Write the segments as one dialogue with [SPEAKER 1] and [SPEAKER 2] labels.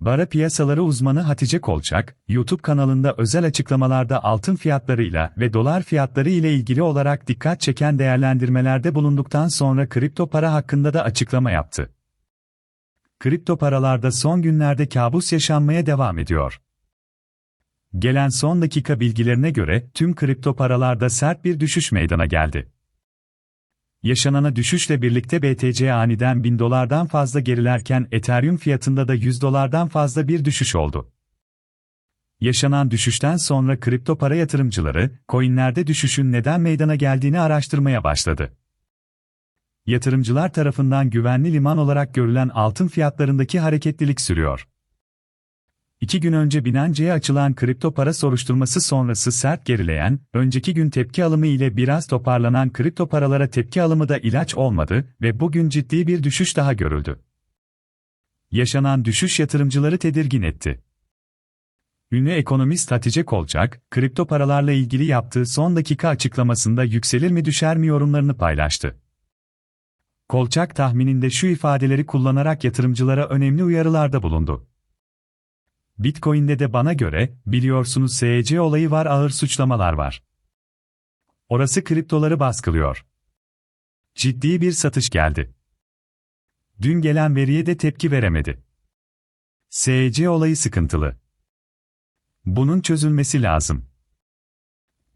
[SPEAKER 1] Bara piyasaları uzmanı Hatice Kolçak, YouTube kanalında özel açıklamalarda altın fiyatlarıyla ve dolar fiyatları ile ilgili olarak dikkat çeken değerlendirmelerde bulunduktan sonra kripto para hakkında da açıklama yaptı. Kripto paralarda son günlerde kabus yaşanmaya devam ediyor. Gelen son dakika bilgilerine göre tüm kripto paralarda sert bir düşüş meydana geldi. Yaşanana düşüşle birlikte BTC aniden 1000 dolardan fazla gerilerken Ethereum fiyatında da 100 dolardan fazla bir düşüş oldu. Yaşanan düşüşten sonra kripto para yatırımcıları, coinlerde düşüşün neden meydana geldiğini araştırmaya başladı. Yatırımcılar tarafından güvenli liman olarak görülen altın fiyatlarındaki hareketlilik sürüyor. İki gün önce Binance'ye açılan kripto para soruşturması sonrası sert gerileyen, önceki gün tepki alımı ile biraz toparlanan kripto paralara tepki alımı da ilaç olmadı ve bugün ciddi bir düşüş daha görüldü. Yaşanan düşüş yatırımcıları tedirgin etti. Ünlü ekonomist Hatice Kolçak, kripto paralarla ilgili yaptığı son dakika açıklamasında yükselir mi düşer mi yorumlarını paylaştı. Kolçak tahmininde şu ifadeleri kullanarak yatırımcılara önemli uyarılarda bulundu. Bitcoin'de de bana göre, biliyorsunuz SEC olayı var ağır suçlamalar var. Orası kriptoları baskılıyor. Ciddi bir satış geldi. Dün gelen veriye de tepki veremedi. SEC olayı sıkıntılı. Bunun çözülmesi lazım.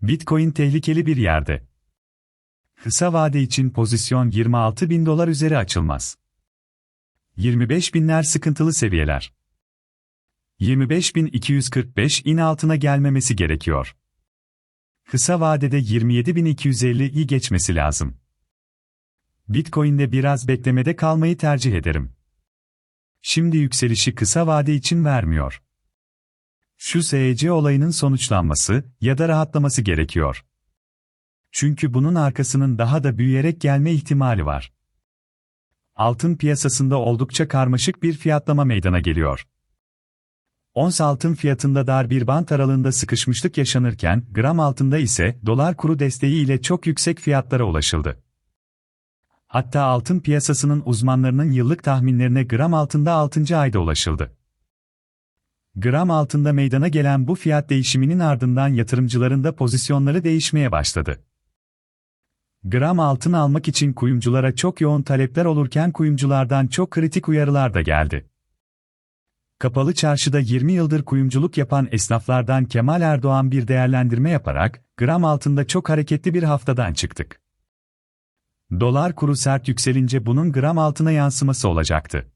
[SPEAKER 1] Bitcoin tehlikeli bir yerde. Kısa vade için pozisyon 26 bin dolar üzeri açılmaz. 25 binler sıkıntılı seviyeler. 25.245 in altına gelmemesi gerekiyor. Kısa vadede 27.250'yi geçmesi lazım. Bitcoin'de biraz beklemede kalmayı tercih ederim. Şimdi yükselişi kısa vade için vermiyor. Şu SEC olayının sonuçlanması ya da rahatlaması gerekiyor. Çünkü bunun arkasının daha da büyüyerek gelme ihtimali var. Altın piyasasında oldukça karmaşık bir fiyatlama meydana geliyor. Ons altın fiyatında dar bir bant aralığında sıkışmışlık yaşanırken, gram altında ise dolar kuru desteği ile çok yüksek fiyatlara ulaşıldı. Hatta altın piyasasının uzmanlarının yıllık tahminlerine gram altında 6. ayda ulaşıldı. Gram altında meydana gelen bu fiyat değişiminin ardından yatırımcıların da pozisyonları değişmeye başladı. Gram altın almak için kuyumculara çok yoğun talepler olurken kuyumculardan çok kritik uyarılar da geldi. Kapalı çarşıda 20 yıldır kuyumculuk yapan esnaflardan Kemal Erdoğan bir değerlendirme yaparak, gram altında çok hareketli bir haftadan çıktık. Dolar kuru sert yükselince bunun gram altına yansıması olacaktı.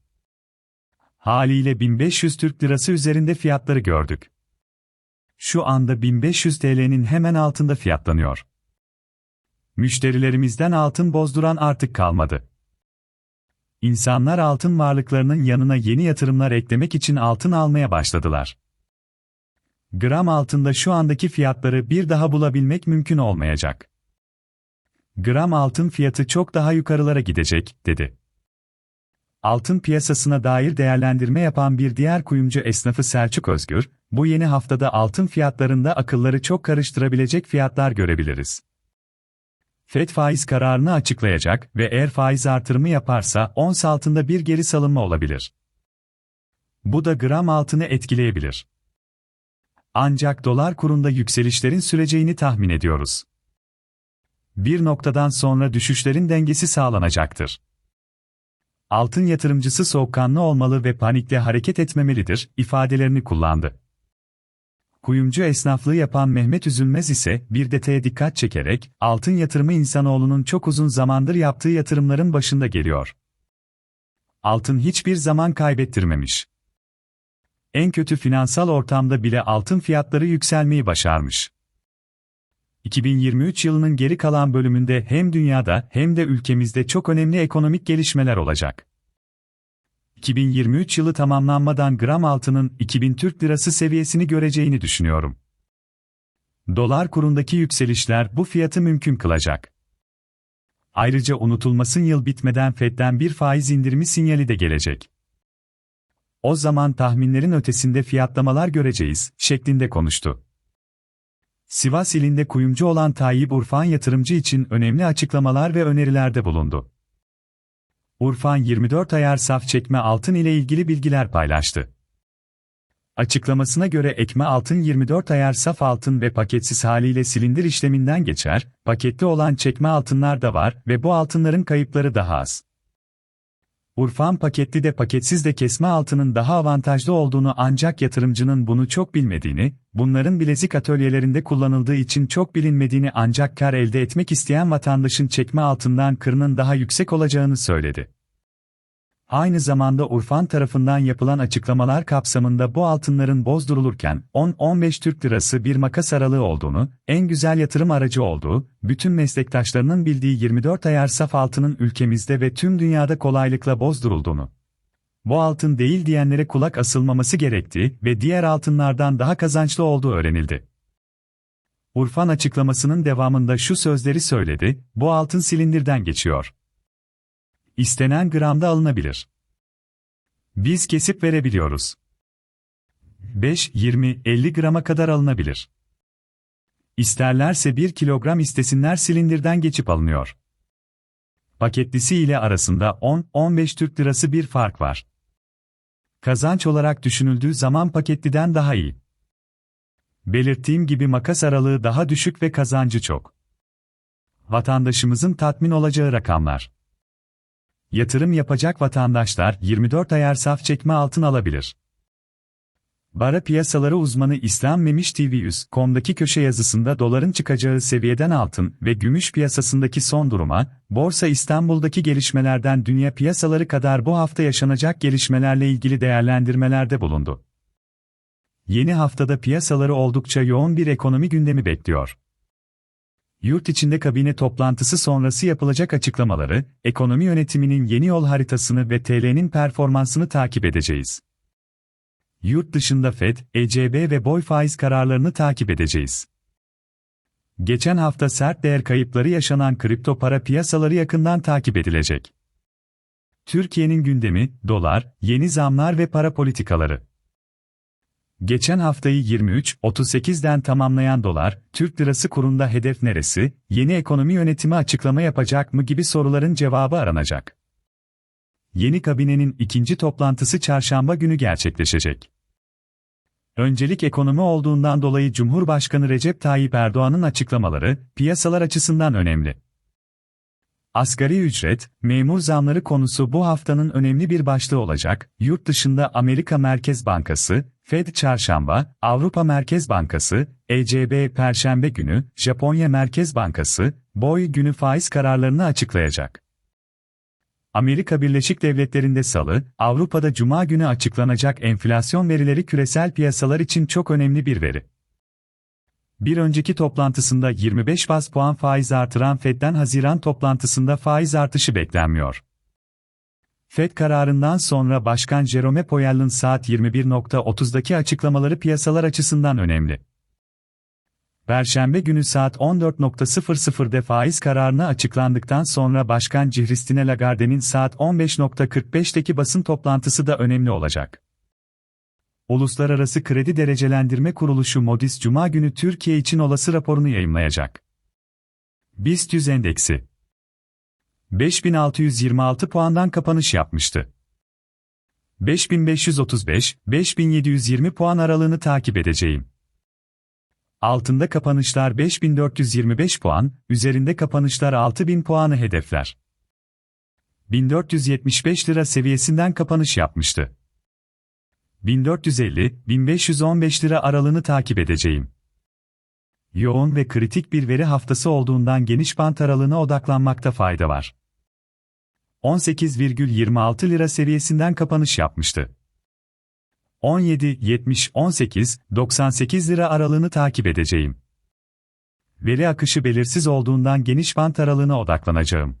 [SPEAKER 1] Haliyle 1500 Türk Lirası üzerinde fiyatları gördük. Şu anda 1500 TL'nin hemen altında fiyatlanıyor. Müşterilerimizden altın bozduran artık kalmadı. İnsanlar altın varlıklarının yanına yeni yatırımlar eklemek için altın almaya başladılar. Gram altında şu andaki fiyatları bir daha bulabilmek mümkün olmayacak. Gram altın fiyatı çok daha yukarılara gidecek, dedi. Altın piyasasına dair değerlendirme yapan bir diğer kuyumcu esnafı Selçuk Özgür, bu yeni haftada altın fiyatlarında akılları çok karıştırabilecek fiyatlar görebiliriz. FED faiz kararını açıklayacak ve eğer faiz artırımı yaparsa ons altında bir geri salınma olabilir. Bu da gram altını etkileyebilir. Ancak dolar kurunda yükselişlerin süreceğini tahmin ediyoruz. Bir noktadan sonra düşüşlerin dengesi sağlanacaktır. Altın yatırımcısı soğukkanlı olmalı ve panikle hareket etmemelidir ifadelerini kullandı. Kuyumcu esnaflığı yapan Mehmet Üzülmez ise bir detaya dikkat çekerek, altın yatırımı insanoğlunun çok uzun zamandır yaptığı yatırımların başında geliyor. Altın hiçbir zaman kaybettirmemiş. En kötü finansal ortamda bile altın fiyatları yükselmeyi başarmış. 2023 yılının geri kalan bölümünde hem dünyada hem de ülkemizde çok önemli ekonomik gelişmeler olacak. 2023 yılı tamamlanmadan gram altının 2000 Türk Lirası seviyesini göreceğini düşünüyorum. Dolar kurundaki yükselişler bu fiyatı mümkün kılacak. Ayrıca unutulmasın yıl bitmeden Fed'den bir faiz indirimi sinyali de gelecek. O zaman tahminlerin ötesinde fiyatlamalar göreceğiz, şeklinde konuştu. Sivas ilinde kuyumcu olan Tayyip Urfan yatırımcı için önemli açıklamalar ve önerilerde bulundu. Urfan 24 ayar saf çekme altın ile ilgili bilgiler paylaştı. Açıklamasına göre ekme altın 24 ayar saf altın ve paketsiz haliyle silindir işleminden geçer, paketli olan çekme altınlar da var ve bu altınların kayıpları daha az. Urfan paketli de paketsiz de kesme altının daha avantajlı olduğunu ancak yatırımcının bunu çok bilmediğini, bunların bilezik atölyelerinde kullanıldığı için çok bilinmediğini ancak kar elde etmek isteyen vatandaşın çekme altından kırının daha yüksek olacağını söyledi. Aynı zamanda Urfan tarafından yapılan açıklamalar kapsamında bu altınların bozdurulurken 10-15 Türk lirası bir makas aralığı olduğunu, en güzel yatırım aracı olduğu, bütün meslektaşlarının bildiği 24 ayar saf altının ülkemizde ve tüm dünyada kolaylıkla bozdurulduğunu, bu altın değil diyenlere kulak asılmaması gerektiği ve diğer altınlardan daha kazançlı olduğu öğrenildi. Urfan açıklamasının devamında şu sözleri söyledi, bu altın silindirden geçiyor. İstenen gramda alınabilir. Biz kesip verebiliyoruz. 5, 20, 50 grama kadar alınabilir. İsterlerse 1 kilogram istesinler silindirden geçip alınıyor. Paketlisi ile arasında 10-15 Türk lirası bir fark var. Kazanç olarak düşünüldüğü zaman paketliden daha iyi. Belirttiğim gibi makas aralığı daha düşük ve kazancı çok. Vatandaşımızın tatmin olacağı rakamlar. Yatırım yapacak vatandaşlar 24 ayar saf çekme altın alabilir. Bara piyasaları uzmanı İslam Memiş TV100.com'daki köşe yazısında doların çıkacağı seviyeden altın ve gümüş piyasasındaki son duruma, Borsa İstanbul'daki gelişmelerden dünya piyasaları kadar bu hafta yaşanacak gelişmelerle ilgili değerlendirmelerde bulundu. Yeni haftada piyasaları oldukça yoğun bir ekonomi gündemi bekliyor yurt içinde kabine toplantısı sonrası yapılacak açıklamaları, ekonomi yönetiminin yeni yol haritasını ve TL'nin performansını takip edeceğiz. Yurt dışında FED, ECB ve boy faiz kararlarını takip edeceğiz. Geçen hafta sert değer kayıpları yaşanan kripto para piyasaları yakından takip edilecek. Türkiye'nin gündemi, dolar, yeni zamlar ve para politikaları. Geçen haftayı 23.38'den tamamlayan dolar, Türk lirası kurunda hedef neresi, yeni ekonomi yönetimi açıklama yapacak mı gibi soruların cevabı aranacak. Yeni kabinenin ikinci toplantısı çarşamba günü gerçekleşecek. Öncelik ekonomi olduğundan dolayı Cumhurbaşkanı Recep Tayyip Erdoğan'ın açıklamaları, piyasalar açısından önemli. Asgari ücret, memur zamları konusu bu haftanın önemli bir başlığı olacak. Yurt dışında Amerika Merkez Bankası, Fed çarşamba, Avrupa Merkez Bankası, ECB perşembe günü, Japonya Merkez Bankası, BOY günü faiz kararlarını açıklayacak. Amerika Birleşik Devletleri'nde salı, Avrupa'da cuma günü açıklanacak enflasyon verileri küresel piyasalar için çok önemli bir veri. Bir önceki toplantısında 25 bas puan faiz artıran Fed'den Haziran toplantısında faiz artışı beklenmiyor. Fed kararından sonra Başkan Jerome Powell'ın saat 21.30'daki açıklamaları piyasalar açısından önemli. Perşembe günü saat 14.00'de faiz kararını açıklandıktan sonra Başkan Christine Lagarde'nin saat 15.45'teki basın toplantısı da önemli olacak. Uluslararası Kredi Derecelendirme Kuruluşu Modis Cuma günü Türkiye için olası raporunu yayımlayacak. BIST 100 endeksi 5626 puandan kapanış yapmıştı. 5535-5720 puan aralığını takip edeceğim. Altında kapanışlar 5425 puan, üzerinde kapanışlar 6000 puanı hedefler. 1475 lira seviyesinden kapanış yapmıştı. 1450-1515 lira aralığını takip edeceğim. Yoğun ve kritik bir veri haftası olduğundan geniş bant aralığına odaklanmakta fayda var. 18,26 lira seviyesinden kapanış yapmıştı. 17, 70, 18, 98 lira aralığını takip edeceğim. Veri akışı belirsiz olduğundan geniş bant aralığına odaklanacağım.